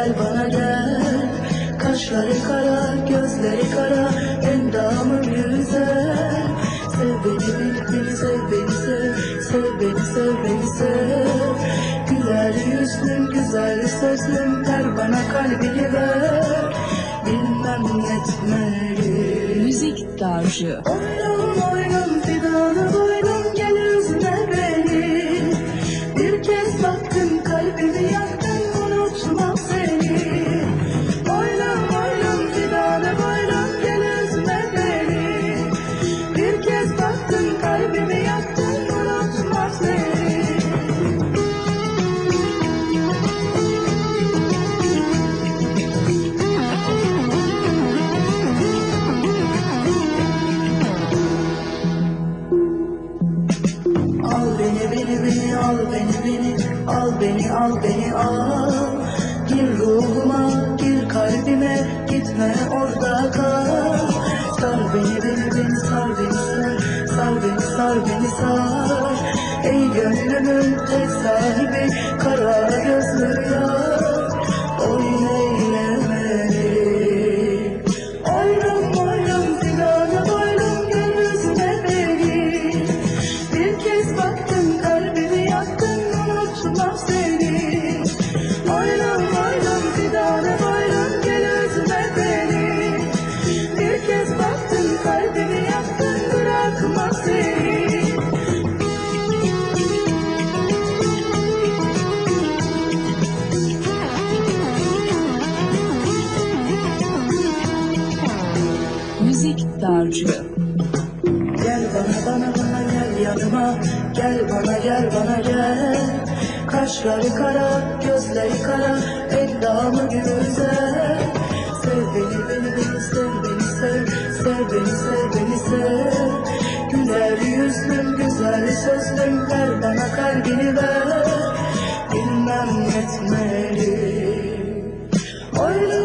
Gel bana gel. Kaşları kara gözleri kara Endamı güzel. Sev beni beni beni sev beni sev Sev beni sev beni sev. Güler yüzlüm güzel sözlüm Ver bana kalbini ver. Bilmem etmeli. Müzik tarzı. Oynum al beni beni al beni al beni al. Gir ruhuma gir kalbime gitme orada kal. Sar beni beni beni sar beni sar Sar beni sar beni sar. Ey gönlümün tek sahibi kara gözleri yar ölçüde Gel bana bana bana gel yanıma. Gel bana gel bana gel. Kaşları kara gözleri kara. Endamı güzel. Sev beni beni beni sev beni sev. Sev beni sev beni sev. Güler yüzlüm güzel sözlüm. Ver bana kalbini ver. Bilmem etmeli. Oyla